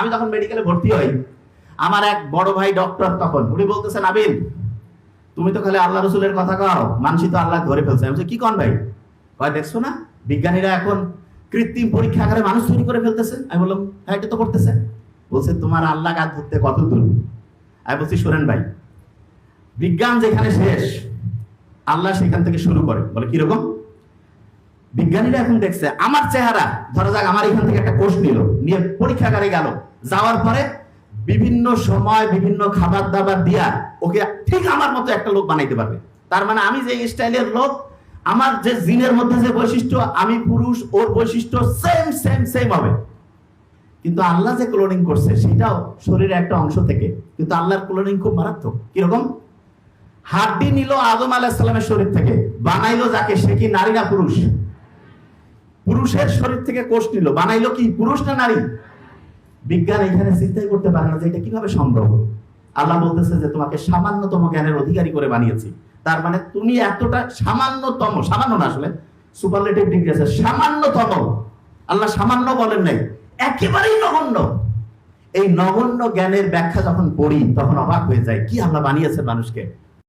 আমি যখন মেডিকেলে ভর্তি হই। আমার এক বড় ভাই ডক্টর তখন। উনি বলতেছেন, আবিল, তুমি তো খালি আল্লাহ রসুলের কথা কও। মানুষই তো আল্লাহ ধরে ফেলছে। আমি কি কন ভাই? কয়, দেখছ না? বিজ্ঞানীরা এখন কৃত্রিম পরীক্ষাগারে মানুষ তৈরি করে ফেলতেছে। আমি বললাম হ্যাঁ এটা তো করতেছে। বলছে, তোমার আল্লাহ কাজ ধরতে কত দূর? আমি বলছি, শোনেন ভাই, বিজ্ঞান যেখানে শেষ, আল্লাহ সেখান থেকে শুরু করে। বলে, কীরকম? বিজ্ঞানীরা এখন দেখছে, আমার চেহারা, ধরা যাক, আমার এখান থেকে একটা কোষ নিল, নিয়ে পরীক্ষাগারে গেল। যাওয়ার পরে বিভিন্ন সময় বিভিন্ন খাবার দাবার দিয়া ওকে ঠিক আমার মতো একটা লোক বানাইতে পারবে। তার মানে আমি যে স্টাইলের লোক, আমার যে জিনের মধ্যে যে বৈশিষ্ট্য, আমি পুরুষ, ওর বৈশিষ্ট্য সেম সেম সেম হবে। কিন্তু আল্লাহ যে ক্লোনিং করছে, সেটাও শরীরের একটা অংশ থেকে। কিন্তু আল্লাহর ক্লোনিং খুব মারাত্মক। কীরকম? হাড্ডি নিল আদম আলাহিসাল্লামের শরীর থেকে, বানাইলো যাকে, সে কি নারী না পুরুষ? পুরুষের শরীর থেকে কোষ নিল। বানাইলো কি পুরুষ না নারী? বিজ্ঞান এখানে চিন্তাই করতে পারে না যে এটা কীভাবে সম্ভব আল্লাহ বলতেছে যে, তোমাকে সামান্যতম জ্ঞানের অধিকারী করে বানিয়েছি। তার মানে তুমি এতটা সামান্যতম, সামান্য না আসলে সুপারলেটিভ ডিগ্রি আছে, সামান্যতম। আল্লাহ সামান্য বলেন নাই, একেবারেই নগণ্য। এই নগণ্য জ্ঞানের ব্যাখ্যা যখন পড়ি, তখন অবাক হয়ে যায়, কি আল্লাহ বানিয়েছে মানুষকে?